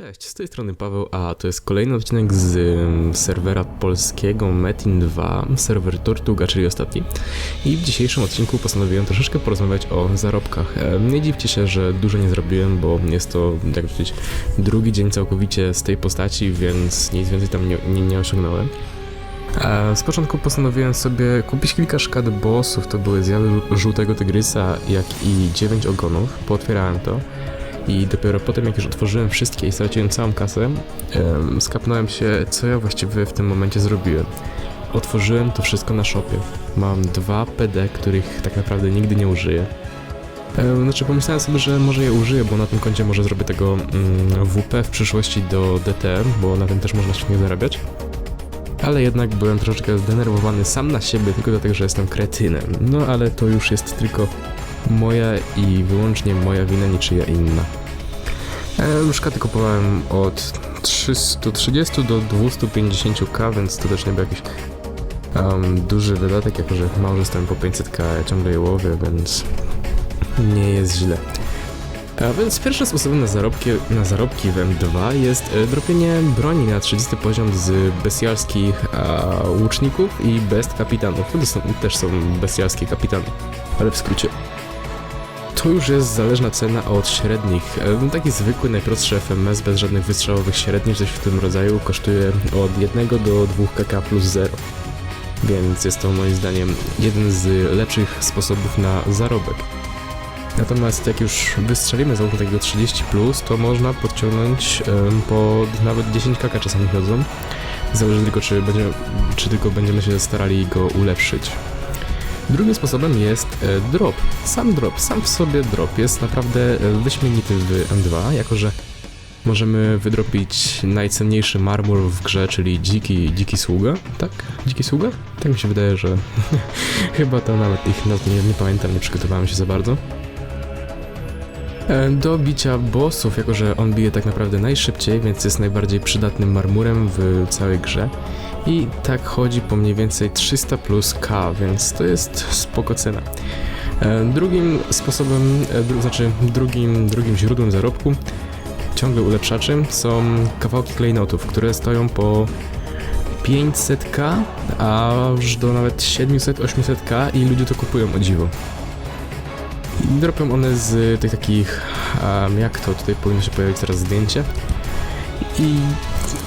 Cześć, z tej strony Paweł, a to jest kolejny odcinek z serwera polskiego Metin 2, serwer Tortuga, czyli ostatni. I w dzisiejszym odcinku postanowiłem troszeczkę porozmawiać o zarobkach. Nie dziwcie się, że dużo nie zrobiłem, bo jest to, jak powiedzieć, drugi dzień całkowicie z tej postaci, więc nic więcej tam nie, nie, nie osiągnąłem. Z początku postanowiłem sobie kupić kilka szkad bossów, to były zjawy żół- żółtego tygrysa, jak i 9 ogonów, pootwierałem to. I dopiero potem, jak już otworzyłem wszystkie i straciłem całą kasę, em, skapnąłem się, co ja właściwie w tym momencie zrobiłem. Otworzyłem to wszystko na shopie. Mam dwa PD, których tak naprawdę nigdy nie użyję. Em, Znaczy, pomyślałem sobie, że może je użyję, bo na tym koncie może zrobię tego mm, WP w przyszłości do DTM, bo na tym też można świetnie zarabiać. Ale jednak byłem troszeczkę zdenerwowany sam na siebie, tylko dlatego, że jestem kretynem. No ale to już jest tylko moja i wyłącznie moja wina, niczyja inna. E, szkaty kupowałem od 330 do 250k, więc to też nie był jakiś em, duży wydatek, jako że mało dostałem po 500k, ja ciągle je łowię, więc nie jest źle. A więc pierwszym sposobem na zarobki, na zarobki w M2 jest e, dropienie broni na 30 poziom z bestialskich a, łuczników i best kapitanów. To też są bestialskie kapitany, ale w skrócie. To już jest zależna cena od średnich. E, Taki zwykły, najprostszy FMS bez żadnych wystrzałowych średnich, coś w tym rodzaju, kosztuje od 1 do 2 kk plus 0. Więc jest to moim zdaniem jeden z lepszych sposobów na zarobek. Natomiast jak już wystrzelimy załóżmy takiego 30, to można podciągnąć em, pod nawet 10 kk czasami chodzą. Zależy tylko, czy, będzie, czy tylko będziemy się starali go ulepszyć. Drugim sposobem jest e, drop. Sam drop, sam w sobie drop jest naprawdę e, wyśmienity w M2, jako że możemy wydropić najcenniejszy marmur w grze, czyli dziki, dziki sługa, tak? Dziki sługa? Tak mi się wydaje, że chyba to nawet ich nazw nie, nie pamiętam, nie przygotowałem się za bardzo. E, Do bicia bossów, jako że on bije tak naprawdę najszybciej, więc jest najbardziej przydatnym marmurem w całej grze. I tak chodzi po mniej więcej 300 plus K, więc to jest spoko cena. E, Drugim sposobem, e, dru, znaczy drugim, drugim źródłem zarobku, ciągle ulepszaczem, są kawałki klejnotów, które stoją po 500k, aż do nawet 700-800k i ludzie to kupują o dziwo. Dropią one z tych takich, um, jak to, tutaj powinno się pojawić teraz zdjęcie. I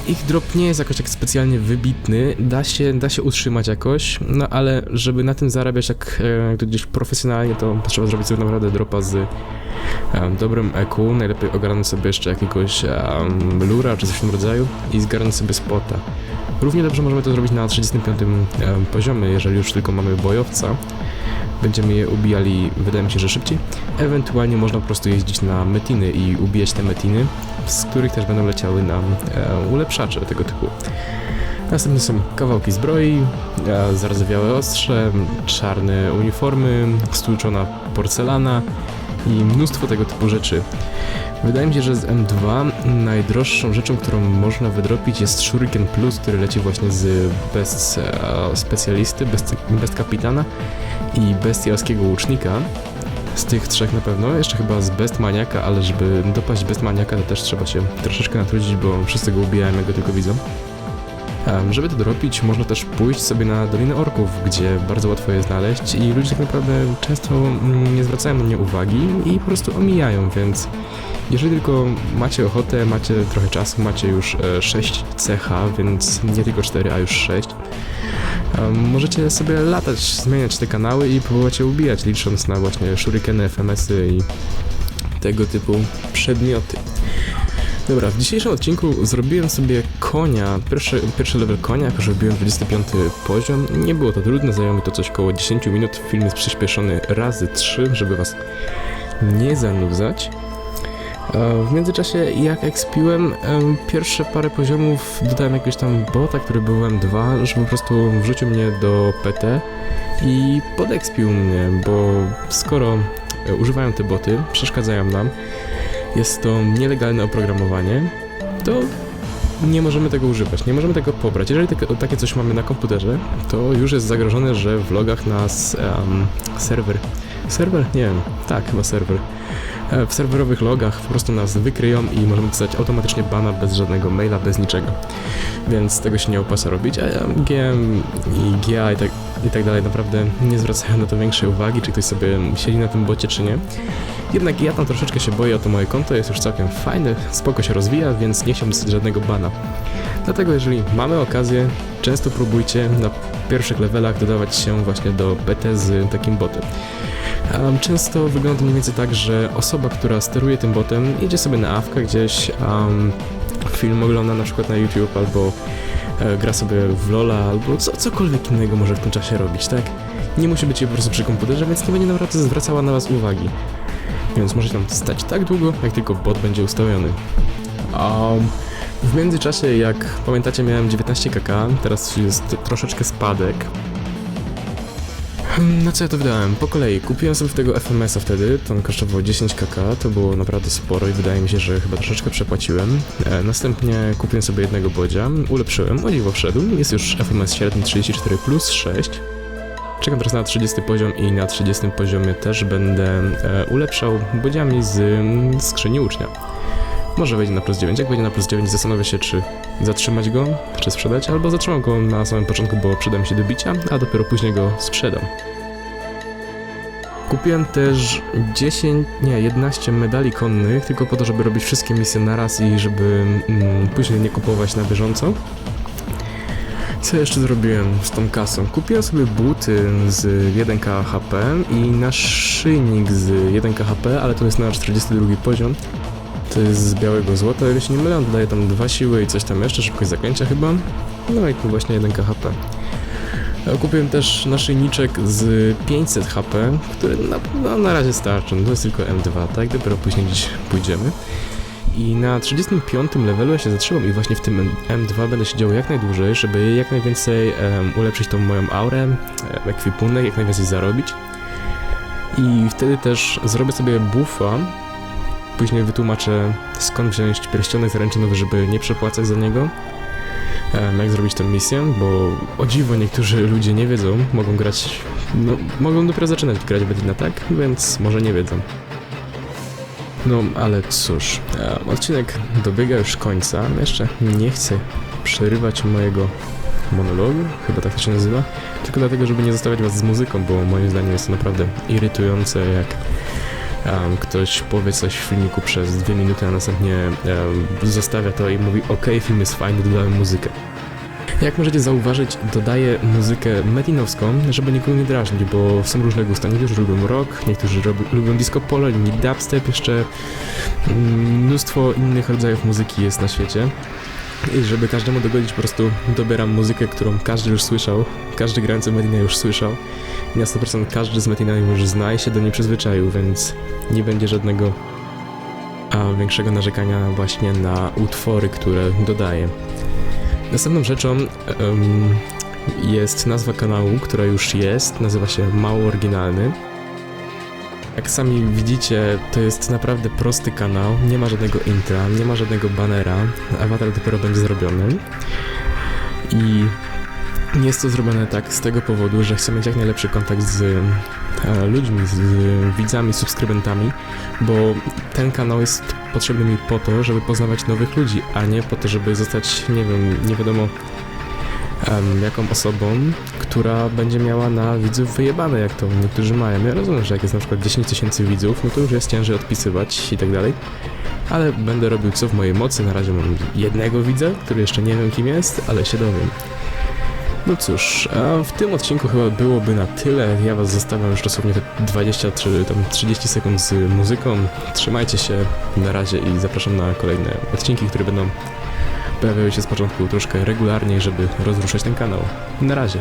ich drop nie jest jakoś tak specjalnie wybitny, da się, da się utrzymać jakoś, no ale żeby na tym zarabiać tak e, jak to gdzieś profesjonalnie, to trzeba zrobić sobie naprawdę dropa z em, dobrym EQ, najlepiej ogarnąć sobie jeszcze jakiegoś um, lura czy coś w tym rodzaju i zgarnąć sobie spota. Równie dobrze możemy to zrobić na 35 em, poziomie, jeżeli już tylko mamy bojowca. Będziemy je ubijali, wydaje mi się, że szybciej. Ewentualnie można po prostu jeździć na metiny i ubijać te metiny, z których też będą leciały nam e, ulepszacze tego typu. Następne są kawałki zbroi, e, zardzewiałe ostrze, czarne uniformy, stłuczona porcelana i mnóstwo tego typu rzeczy. Wydaje mi się, że z M2 najdroższą rzeczą, którą można wydropić jest Shuriken Plus, który leci właśnie z Best e, Specjalisty, Best, best Kapitana i Bestialskiego Łucznika. Z tych trzech na pewno, jeszcze chyba z Best Maniaka, ale żeby dopaść Best Maniaka to też trzeba się troszeczkę natrudzić, bo wszyscy go ubijają, jak go tylko widzą. Em, Żeby to dorobić, można też pójść sobie na Dolinę Orków, gdzie bardzo łatwo je znaleźć i ludzie tak naprawdę często mm, nie zwracają na nie uwagi i po prostu omijają, więc jeżeli tylko macie ochotę, macie trochę czasu, macie już e, 6 CH, więc nie tylko 4, a już 6, em, możecie sobie latać, zmieniać te kanały i próbować je ubijać, licząc na właśnie shurikeny, FMS-y i tego typu przedmioty. Dobra, w dzisiejszym odcinku zrobiłem sobie konia, pierwszy, pierwszy level konia, jako że robiłem 25 poziom. Nie było to trudne, zajęło mi to coś około 10 minut. Film jest przyspieszony razy 3, żeby was nie zanudzać. E, W międzyczasie, jak ekspiłem, em, pierwsze parę poziomów dodałem jakiegoś tam bota, który był M2, żeby po prostu wrzucił mnie do PT i podekspił mnie, bo skoro e, używają te boty, przeszkadzają nam, jest to nielegalne oprogramowanie, to nie możemy tego używać, nie możemy tego pobrać. Jeżeli takie, takie coś mamy na komputerze, to już jest zagrożone, że w logach nas em, serwer, serwer? Nie wiem, tak, chyba serwer, W serwerowych logach po prostu nas wykryją i możemy dostać automatycznie bana bez żadnego maila, bez niczego. Więc tego się nie opłaca robić, a GM i GA i tak, i tak dalej naprawdę nie zwracają na to większej uwagi, czy ktoś sobie siedzi na tym bocie, czy nie. Jednak ja tam troszeczkę się boję o to moje konto, jest już całkiem fajne, spoko się rozwija, więc nie chciałbym dostać żadnego bana. Dlatego jeżeli mamy okazję, często próbujcie na pierwszych levelach dodawać się właśnie do BT z takim botem. Um, często wygląda mniej więcej tak, że osoba, która steruje tym botem, jedzie sobie na awkę gdzieś, um, film ogląda na przykład na YouTube albo e, gra sobie w Lola albo co, cokolwiek innego może w tym czasie robić, tak? Nie musi być jej po prostu przy komputerze, więc nie będzie naprawdę zwracała na was uwagi. Więc możecie tam stać tak długo, jak tylko bot będzie ustawiony. Um, w międzyczasie, jak pamiętacie, miałem 19 kk, teraz jest troszeczkę spadek. Hmm, Na co ja to wydałem? Po kolei, kupiłem sobie tego FMS-a wtedy, to on kosztował 10 kk, to było naprawdę sporo i wydaje mi się, że chyba troszeczkę przepłaciłem. E, następnie kupiłem sobie jednego bodzia, ulepszyłem, o dziwo wszedł, jest już FMS średni 34 plus 6. Czekam teraz na 30 poziom i na 30 poziomie też będę e, ulepszał bodziami z mm, skrzyni ucznia. Może wejdzie na plus 9. Jak wejdzie na plus 9, zastanowię się, czy zatrzymać go, czy sprzedać, albo zatrzymam go na samym początku, bo przyda mi się do bicia, a dopiero później go sprzedam. Kupiłem też 10, nie, 11 medali konnych, tylko po to, żeby robić wszystkie misje naraz i żeby mm, później nie kupować na bieżąco. Co jeszcze zrobiłem z tą kasą? Kupiłem sobie buty z 1k HP i naszyjnik z 1k HP, ale to jest na 42 poziom. To jest z białego złota, jeżeli się nie mylę, on dodaje tam dwa siły i coś tam jeszcze, szybkość zaklęcia chyba. No i tu właśnie 1k HP. Kupiłem też naszyjniczek z 500 HP, który na, no, na razie starczy, no to jest tylko M2, tak? Dopiero później gdzieś pójdziemy. I na 35 levelu ja się zatrzymam i właśnie w tym M2 będę siedział jak najdłużej, żeby jak najwięcej em, ulepszyć tą moją aurę, ekwipunek, jak najwięcej zarobić. I wtedy też zrobię sobie buffa, później wytłumaczę skąd wziąć pierścionek zaręczynowy, żeby nie przepłacać za niego. Jak zrobić tę misję, bo o dziwo niektórzy ludzie nie wiedzą, mogą grać, no, mogą dopiero zaczynać grać w Bedina, tak? Więc może nie wiedzą. No, ale cóż, odcinek dobiega już końca. Jeszcze nie chcę przerywać mojego monologu, chyba tak to się nazywa, tylko dlatego, żeby nie zostawiać was z muzyką, bo moim zdaniem jest to naprawdę irytujące, jak em, ktoś powie coś w filmiku przez dwie minuty, a następnie em, zostawia to i mówi ok, film jest fajny, dodałem muzykę. Jak możecie zauważyć, dodaję muzykę metinowską, żeby nikogo nie drażnić, bo są różne gusta. Niektórzy lubią rock, niektórzy lubią disco polo, inni dubstep, jeszcze mm, mnóstwo innych rodzajów muzyki jest na świecie. I żeby każdemu dogodzić, po prostu dobieram muzykę, którą każdy już słyszał, każdy grający Medina już słyszał. I na 100% każdy z Medina już zna i się do niej przyzwyczaił, więc nie będzie żadnego a, większego narzekania właśnie na utwory, które dodaję. Następną rzeczą em, jest nazwa kanału, która już jest, nazywa się Mało Oryginalny. Jak sami widzicie, to jest naprawdę prosty kanał, nie ma żadnego intra, nie ma żadnego banera, awatar dopiero będzie zrobiony. I jest to zrobione tak z tego powodu, że chcę mieć jak najlepszy kontakt z e, ludźmi, z widzami, subskrybentami, bo ten kanał jest potrzebny mi po to, żeby poznawać nowych ludzi, a nie po to, żeby zostać, nie wiem, nie wiadomo em, jaką osobą, która będzie miała na widzów wyjebane, jak to niektórzy mają. Ja rozumiem, że jak jest na przykład 10 tysięcy widzów, no to już jest ciężej odpisywać i tak dalej, ale będę robił co w mojej mocy. Na razie mam jednego widza, który jeszcze nie wiem kim jest, ale się dowiem. No cóż, a w tym odcinku chyba byłoby na tyle. Ja was zostawiam już dosłownie te 20 czy tam 30 sekund z muzyką. Trzymajcie się na razie i zapraszam na kolejne odcinki, które będą pojawiały się z początku troszkę regularniej, żeby rozruszać ten kanał. Na razie.